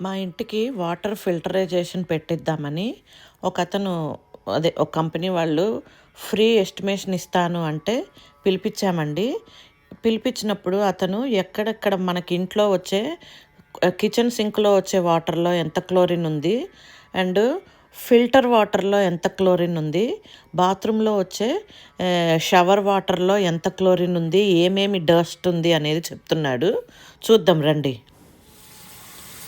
మా ఇంటికి water filterisation పెట్టిద్దామని ఒక అతను అదే ఒక కంపెనీ వాళ్ళు ఫ్రీ ఎస్టిమేషన్ ఇస్తాను అంటే పిలిపించామండి. పిలిపించినప్పుడు అతను ఎక్కడెక్కడ మనకి ఇంట్లో వచ్చే కిచెన్ సింక్లో వచ్చే వాటర్లో ఎంత క్లోరిన్ ఉంది అండ్ ఫిల్టర్ వాటర్లో ఎంత క్లోరిన్ ఉంది బాత్రూంలో వచ్చే షవర్ వాటర్లో ఎంత క్లోరిన్ ఉంది ఏమేమి డస్ట్ ఉంది అనేది చెప్తున్నాడు. చూద్దాం రండి.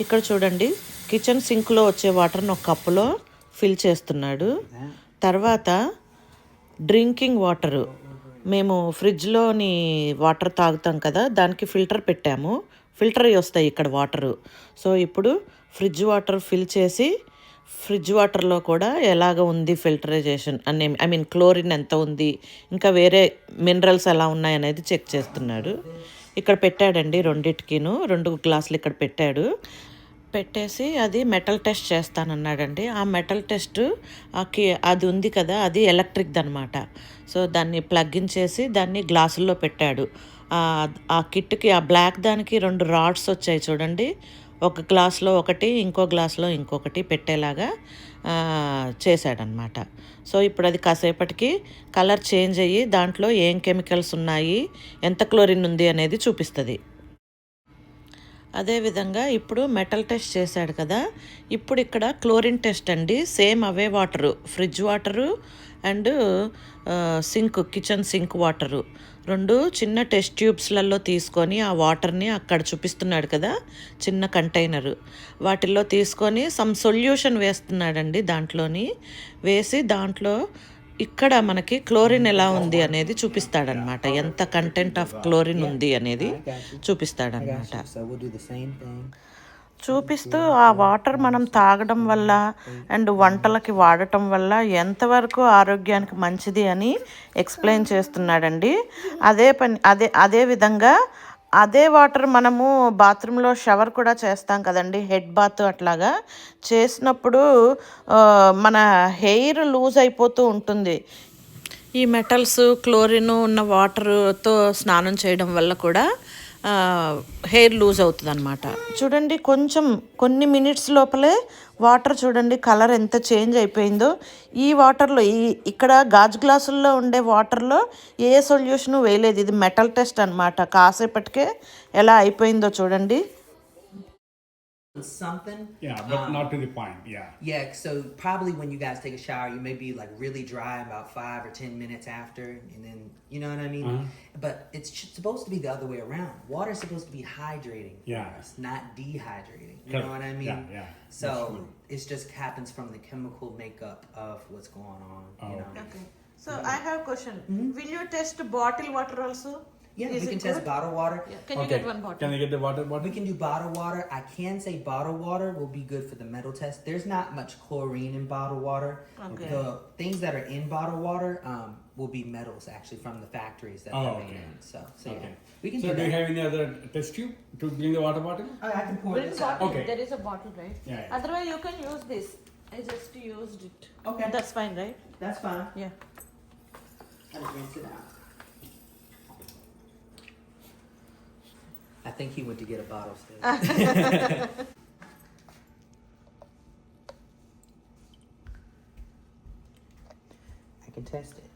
ఇక్కడ చూడండి. కిచెన్ సింక్లో వచ్చే వాటర్ని ఒక కప్పులో ఫిల్ చేస్తున్నాడు. తర్వాత డ్రింకింగ్ వాటరు. మేము ఫ్రిడ్జ్లోని వాటర్ తాగుతాం కదా దానికి ఫిల్టర్ పెట్టాము. ఫిల్టర్ అయ్యి వస్తాయి ఇక్కడ వాటరు. సో ఇప్పుడు ఫ్రిడ్జ్ వాటర్ ఫిల్ చేసి ఫ్రిడ్జ్ వాటర్లో కూడా ఎలాగ ఉంది ఫిల్టరైజేషన్ అనే ఐ మీన్ క్లోరిన్ ఎంత ఉంది ఇంకా వేరే మినరల్స్ ఎలా ఉన్నాయి అనేది చెక్ చేస్తున్నాడు. ఇక్కడ పెట్టాడండి రెండిటికిను. రెండు గ్లాసులు ఇక్కడ పెట్టాడు. పెట్టేసి అది మెటల్ టెస్ట్ చేస్తానన్నాడండి. ఆ మెటల్ టెస్ట్ ఆ కి అది ఉంది కదా అది ఎలక్ట్రిక్ది అనమాట సో దాన్ని ప్లగ్గిన్ చేసి దాన్ని గ్లాసుల్లో పెట్టాడు. ఆ- కిట్కి ఆ బ్లాక్ దానికి రెండు రాడ్స్ వచ్చాయి చూడండి. ఒక గ్లాస్లో ఒకటి ఇంకో గ్లాస్లో ఇంకొకటి పెట్టేలాగా. చేశాడనమాట సో ఇప్పుడు అది కాసేపటికి కలర్ చేంజ్ అయ్యి దాంట్లో ఏం కెమికల్స్ ఉన్నాయి ఎంత క్లోరిన్ ఉంది అనేది చూపిస్తుంది. అదేవిధంగా ఇప్పుడు మెటల్ టెస్ట్ చేశాడు కదా ఇప్పుడు ఇక్కడ క్లోరిన్ టెస్ట్ అండి same away water fridge water and sink kitchen sink water. రెండు చిన్న టెస్ట్ ట్యూబ్స్లలో తీసుకొని ఆ వాటర్ని అక్కడ చూపిస్తున్నాడు కదా చిన్న కంటైనరు. వాటిల్లో తీసుకొని సమ్ సొల్యూషన్ వేస్తున్నాడండి దాంట్లోని. వేసి దాంట్లో ఇక్కడ మనకి క్లోరిన్ ఎలా ఉంది అనేది చూపిస్తాడనమాట. ఎంత కంటెంట్ ఆఫ్ క్లోరిన్ ఉంది అనేది చూపిస్తాడనమాట. చూపిస్తూ ఆ వాటర్ మనం తాగడం వల్ల అండ్ వంటలకి వాడటం వల్ల ఎంతవరకు ఆరోగ్యానికి మంచిది అని ఎక్స్ప్లెయిన్ చేస్తున్నాడండి. అదే పని అదే అదే విధంగా అదే వాటర్ మనము బాత్రూంలో షవర్ కూడా చేస్తాం కదండి హెడ్ బాత్ అట్లాగా. చేసినప్పుడు మన హెయిర్ లూజ్ అయిపోతూ ఉంటుంది. ఈ మెటల్స్ క్లోరిన్ ఉన్న వాటర్తో స్నానం చేయడం వల్ల కూడా హెయిర్ లూజ్ అవుతుంది అనమాట చూడండి కొంచెం కొన్ని మినిట్స్ లోపలే వాటర్ చూడండి కలర్ ఎంత చేంజ్ అయిపోయిందో. ఈ వాటర్లో ఈ ఇక్కడ గాజు గ్లాసుల్లో ఉండే వాటర్లో ఏ సొల్యూషను వేయలేదు. ఇది మెటల్ టెస్ట్ అనమాట కాసేపటికే ఎలా అయిపోయిందో చూడండి. something. Yeah, but um, not to the point. Yeah. Yeah. So probably when you guys take a shower, you may be like really dry about five or ten minutes after, and then you know what I mean. Uh-huh. But it's supposed to be the other way around. Water is supposed to be hydrating. Yeah. It's not dehydrating. You know what I mean? Yeah. yeah. So it just happens from the chemical makeup of what's going on. Oh. You know? Okay. So yeah. I have a question. Mm-hmm. Will you test bottled water also? Yeah, Is we can test bottled water. Yeah. Can you get one Can I bottle? get the water bottle? We can do bottled water. I can say bottled water will be good for the metal test. There's not much chlorine in bottled water. Okay. The things that are in bottled water um, will be metals actually from the factories that Oh, they're made in. So, so yeah, we can So do do you have any other test tube to bring the water bottle? I can pour this out. bottle. Okay. There is a bottle, right? Yeah, yeah. Otherwise, you can use this. I just used it. Okay. That's fine, right? That's fine. Yeah. I'll rinse it out. I think he went to get a bottle still. I can test it.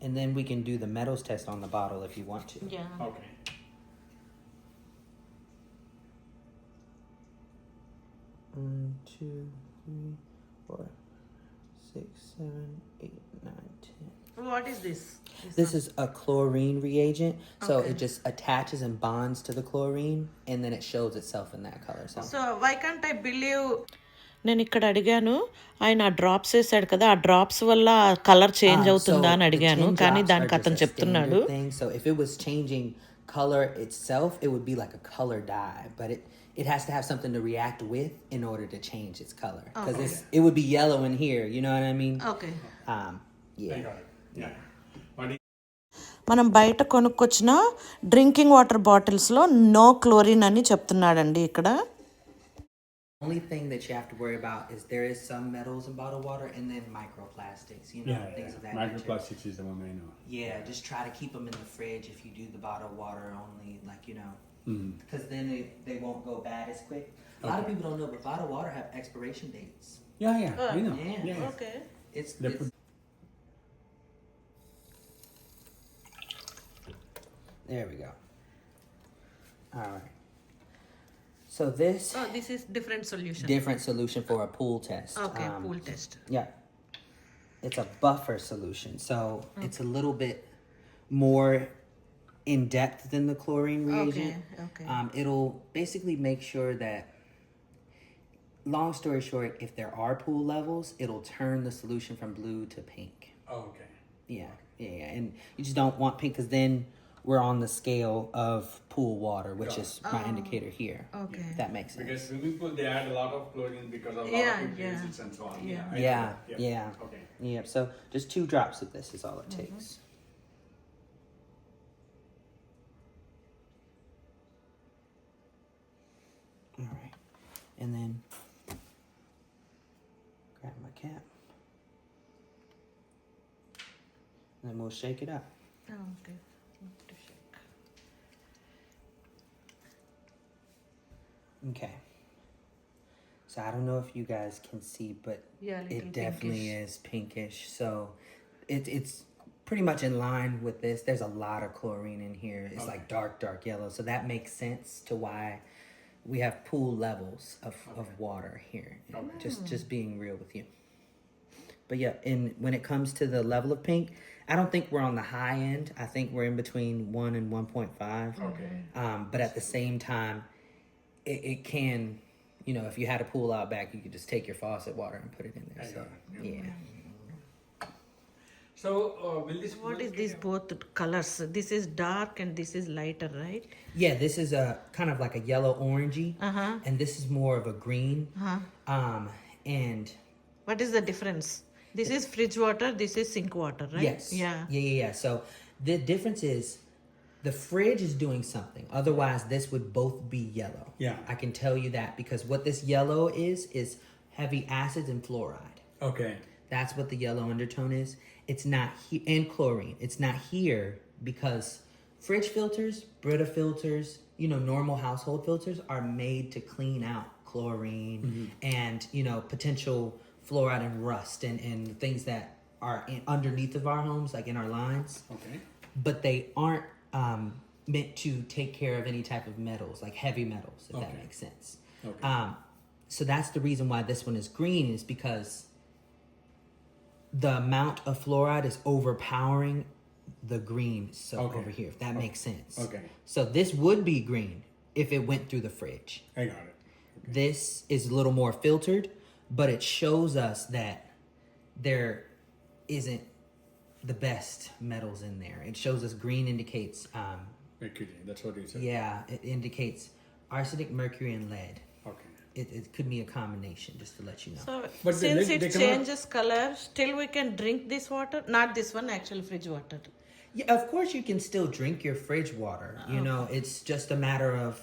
And then we can do the metals test on the bottle if you want to. Yeah. Okay. One, two, three, four, six, seven, eight, nine, ten. What is this? This is a chlorine reagent, so Okay. it just attaches and bonds to the chlorine, and then it shows itself in that color. So, so why can't I believe నేను ఇక్కడ అడిగాను ఆయన ఆ drops వేసాడు కదా ఆ drops వల్ల colour change Um, అవుతుందా so అని the అడిగాను 10 కానీ drops దానికి are అతను just a చెప్తున్నాడు standard Thing. So if it was changing color itself, it would be like a color dye, but it it has to have something to react with in order to change its color because it's it would be yellow in here. You know what I mean? Okay Um, yeah. I got it. Yeah. What do you- మనం బయట కొనుక్కొచ్చిన drinking water బాటిల్స్లో no chlorine అని చెప్తున్నాడండి ఇక్కడ Only thing that you have to worry about is there is some metals in bottled water and then microplastics. You know, Yeah, things yeah. of that nature. Microplastics is the one I know. Yeah, just try to keep them in the fridge if you do the bottled water only. Like you know, because then they, they won't go bad as quick. A lot of people don't know, but bottled water have expiration dates. Yeah, yeah, I know. yeah. Yeah, yeah. Okay. It's, They it's there we go. All right. So this Oh, this is different solution. different solution for a pool test. okay, Um, pool test. Yeah. It's a buffer solution. So it's a little bit more in depth than the chlorine reagent. Okay, okay. Um, it'll basically make sure that, long story short, if there are pool levels, it'll turn the solution from blue to pink. Okay. Yeah, yeah, yeah. And you just don't want pink because then we're on the scale of pool water, which is my oh, indicator here. Okay. If that makes sense. Because swimming pool they add a lot of chlorine because of Yeah, lot of yeah. acids and so on. Yeah. I Yeah, know. yeah. Okay. Yep. So just two drops of this is all it mm-hmm. takes. All right, and then grab my cap, and then we'll shake it up. Oh, okay. Not to shake. Okay. So I don't know if you guys can see, but Yeah, it definitely pinkish. is pinkish. So it, it's pretty much in line with this. There's a lot of chlorine in here. It's like dark, dark yellow. So that makes sense to why we have pool levels of, of water here. Oh. Just just being real with you. But yeah, and when it comes to the level of pink, I don't think we're on the high end. I think we're in between one and one point five. Okay. Um, but at the same time, it, it can, you know, if you had a pool out back, you could just take your faucet water and put it in there. I So, got yeah. So uh, will this What pool is these both colors? This is dark and this is lighter, right? Yeah, this is a kind of like a yellow orangey, Uh-huh. and this is more of a green. Uh-huh. Um, and What is the difference? This is fridge water, this is sink water, right? yes, Yeah. yeah, yeah, yeah. So the difference is the fridge is doing something. Otherwise, this would both be yellow. Yeah. I can tell you that because what this yellow is is heavy acids and fluoride. Okay. That's what the yellow undertone is. It's not he- and chlorine. It's not here because fridge filters, Brita filters, you know, normal household filters are made to clean out chlorine mm-hmm. and you know potential fluoride and rust and and things that are in, underneath of our homes, like in our lines. Okay. But they aren't um, meant to take care of any type of metals, like heavy metals, if that makes sense. Okay. Um, so that's the reason why this one is green is because the amount of fluoride is overpowering the green so Okay. over here if that makes sense Okay. so this would be green if it went through the fridge I got it. this is a little more filtered but it shows us that there isn't the best metals in there it shows us green indicates um, Mercury. That's what you said. yeah it indicates arsenic mercury and lead Okay. it, it could be a combination just to let you know So But since they- it they cannot- changes color, still we can drink this water. Not this one, actual fridge water. Yeah, of course you can still drink your fridge water. You know, it's just a matter of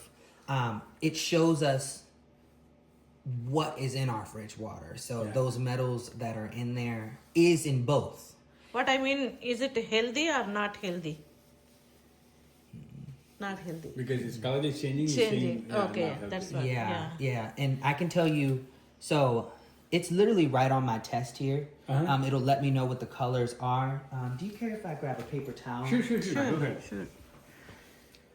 um, it shows us what is in our fridge water. So Yeah. those metals that are in there is in both. What I mean, is it healthy or not healthy? Not healthy. Because its color is changing. it's Changing. saying, yeah, Okay, that's right. yeah, yeah. yeah, and I can tell you. So it's literally right on my test here. Uh-huh. Um, it'll let me know what the colors are. Um, do you care if I grab a paper towel? Sure, sure, sure. Go ahead. Sure.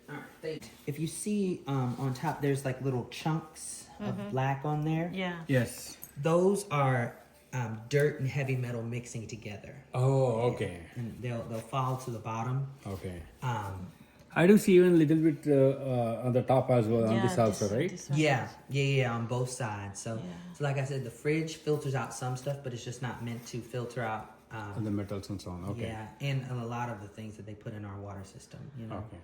All right, thank- If you see um, on top, there's like little chunks of black on there. Yeah. Yes. Those are um, dirt and heavy metal mixing together, Oh, okay. and they'll they'll fall to the bottom. Okay. Um, I do see even a little bit uh, uh, on the top as well on Yeah, this also, right? this yeah, yeah, yeah, on both sides. So, Yeah. so like I said, the fridge filters out some stuff, but it's just not meant to filter out. On Um, the metals and so on. Okay. Yeah, and a lot of the things that they put in our water system. You know, Okay.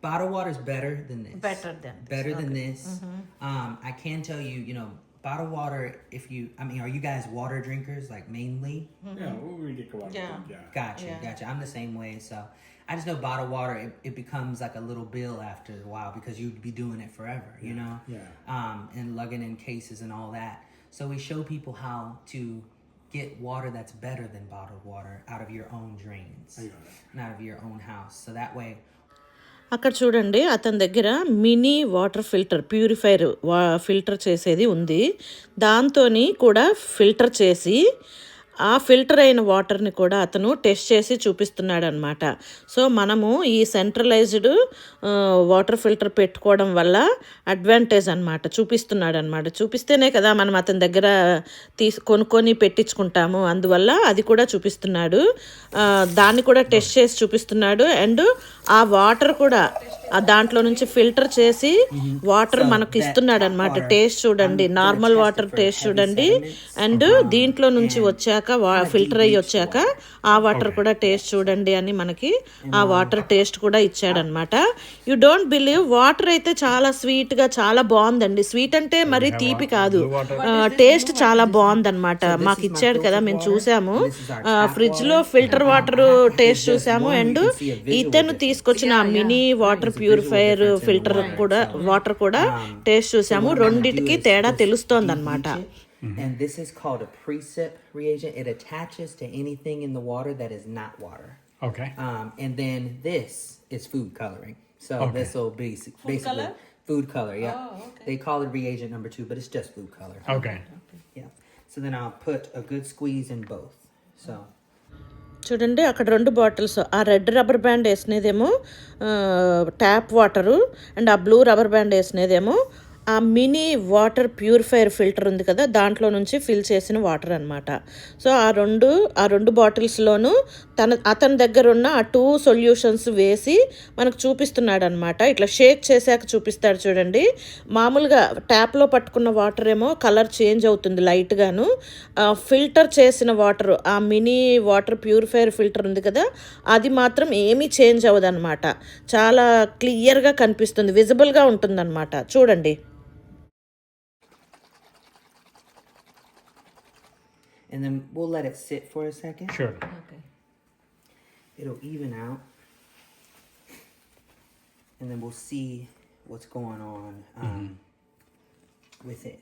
Bottled water is better than this. Better than this, better than okay. this. Um, I can tell you, you know, bottled water. If you, I mean, are you guys water drinkers like mainly? Yeah, we take a while. Yeah. Yeah. Gotcha, Yeah. gotcha. I'm the same way. So I just know bottled water, it, it becomes like a little bill after a while because you'd be doing it forever, you know? Yeah. Um, and lugging in cases and all that. So we show people how to get water that's better than bottled water out of your own drains I and out of your own house. So that way, అక్కడ చూడండి అతని దగ్గర mini water filter purifier వా filter చేసేది ఉంది. దాంతో కూడా filter చేసి ఆ ఫిల్టర్ అయిన వాటర్ని కూడా అతను టెస్ట్ చేసి చూపిస్తున్నాడు అనమాట సో మనము ఈ సెంట్రలైజ్డ్ వాటర్ ఫిల్టర్ పెట్టుకోవడం వల్ల అడ్వాంటేజ్ అనమాట చూపిస్తున్నాడు అనమాట చూపిస్తేనే కదా మనం అతని దగ్గర తీసు కొనుక్కొని పెట్టించుకుంటాము. అందువల్ల అది కూడా చూపిస్తున్నాడు. దాన్ని కూడా టెస్ట్ చేసి చూపిస్తున్నాడు. అండ్ ఆ వాటర్ కూడా ఆ దాంట్లో నుంచి ఫిల్టర్ చేసి వాటర్ మనకు ఇస్తున్నాడు అనమాట టేస్ట్ చూడండి. నార్మల్ వాటర్ టేస్ట్ చూడండి. అండ్ దీంట్లో నుంచి వచ్చాక ఫిల్టర్ అయ్యి వచ్చాక ఆ వాటర్ కూడా టేస్ట్ చూడండి అని మనకి ఆ వాటర్ టేస్ట్ కూడా ఇచ్చాడనమాట యు డోంట్ బిలీవ్ వాటర్ అయితే చాలా స్వీట్గా చాలా బాగుందండి. స్వీట్ అంటే మరి తీపి కాదు. టేస్ట్ చాలా బాగుందన్నమాట. మాకు ఇచ్చాడు కదా మేము చూసాము. ఫ్రిడ్జ్లో ఫిల్టర్ వాటర్ టేస్ట్ చూసాము. అండ్ ఇతను తీసుకొచ్చిన మినీ వాటర్ ప్యూరిఫైయర్ ఫిల్టర్ కూడా వాటర్ కూడా టేస్ట్ చూసాము రెండిటికి తేడా తెలుస్తోంది అనమాట And this is called a precip reagent. It attaches to anything in the water that is not water. Okay. Um, and then this is food coloring. So this will be s- basically food color. Yeah. They call it reagent number two, but it's just food color. Okay. Yeah. So then I'll put a good squeeze in both. So చూడండి అక్కడ రెండు bottles. ఆ red rubber band వేసినదేమో tap water and ఆ blue rubber band వేసినదేమో ఆ mini water purifier filter ఉంది కదా దాంట్లో నుంచి ఫిల్ చేసిన వాటర్ అనమాట సో ఆ రెండు ఆ రెండు బాటిల్స్లోనూ తన అతని దగ్గర ఉన్న ఆ టూ సొల్యూషన్స్ వేసి మనకు చూపిస్తున్నాడు అనమాట ఇట్లా షేక్ చేశాక చూపిస్తాడు చూడండి. మామూలుగా ట్యాప్లో పట్టుకున్న వాటర్ ఏమో కలర్ చేంజ్ అవుతుంది లైట్గాను. ఫిల్టర్ చేసిన వాటర్ ఆ మినీ వాటర్ ప్యూరిఫైయర్ ఫిల్టర్ ఉంది కదా అది మాత్రం ఏమీ చేంజ్ అవ్వదు అనమాట చాలా క్లియర్గా కనిపిస్తుంది విజిబుల్గా ఉంటుందన్నమాట. చూడండి. and then we'll let it sit for a second. Sure. It'll even out. And then we'll see what's going on um, with it.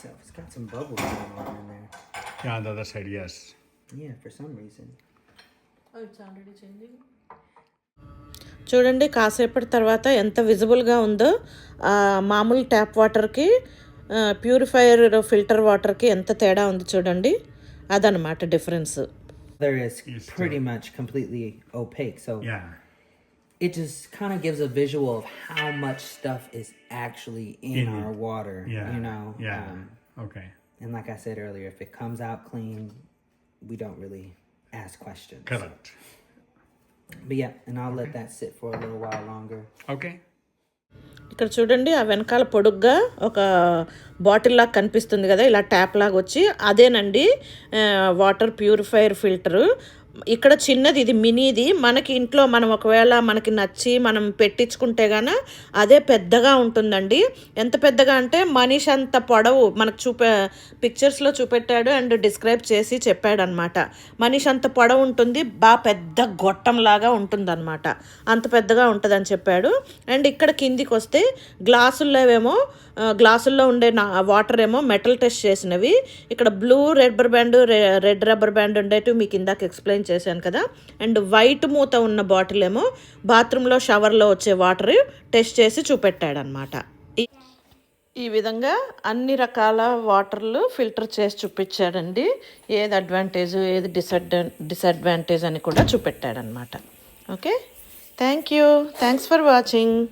So it's got some bubbles going on in there. Yeah, on the other side, yes. Yeah, for some reason. చూడండి కాసేపటి తర్వాత ఎంత విజిబుల్గా ఉందో ఆ మామూలు tap వాటర్కి purifier filter వాటర్కి ఎంత తేడా ఉంది చూడండి అదనమాట difference There is pretty much completely opaque. So Yeah. it just kind of gives a visual of how much stuff is actually in, In our water. Yeah. You know? Yeah. Um, okay. and like I said earlier, if it comes out clean, we don't really ask questions. Correct. But yeah, and I'll let that sit for a little while longer. Okay. ఇక్కడ చూడండి ఆ వెనకాల పొడుగ్గా ఒక bottle లాగా కనిపిస్తుంది కదా ఇలా ట్యాప్ లాగా వచ్చి అదేనండి వాటర్ ప్యూరిఫైయర్ ఫిల్టరు. ఇక్కడ చిన్నది ఇది మినీది. మనకి ఇంట్లో మనం ఒకవేళ మనకి నచ్చి మనం పెట్టించుకుంటే గాన అదే పెద్దగా ఉంటుందండి. ఎంత పెద్దగా అంటే మనిషి అంత పొడవు మనకు చూపే పిక్చర్స్లో చూపెట్టాడు అండ్ డిస్క్రైబ్ చేసి చెప్పాడు అనమాట మనిషి అంత పొడవు ఉంటుంది బాగా పెద్ద గొట్టంలాగా ఉంటుందన్నమాట. అంత పెద్దగా ఉంటుందని చెప్పాడు. అండ్ ఇక్కడ కిందికి వస్తే గ్లాసుల్లో ఏమో గ్లాసుల్లో ఉండే నా వాటర్ ఏమో మెటల్ టెస్ట్ చేసినవి. ఇక్కడ blue rubber band red rubber band ఉండేటివి మీకు ఇందాక ఎక్స్ప్లెయిన్ చేశాను కదా. అండ్ వైట్ మూత ఉన్న బాటిల్ ఏమో బాత్రూంలో షవర్లో వచ్చే వాటర్ టెస్ట్ చేసి చూపెట్టాడనమాట. ఈ- ఈ విధంగా అన్ని రకాల వాటర్లు ఫిల్టర్ చేసి చూపించాడండి. ఏది అడ్వాంటేజ్ ఏది డిసడ్వా డిసడ్వాంటేజ్ అని కూడా చూపెట్టాడనమాట. Okay? Thank you thanks for watching.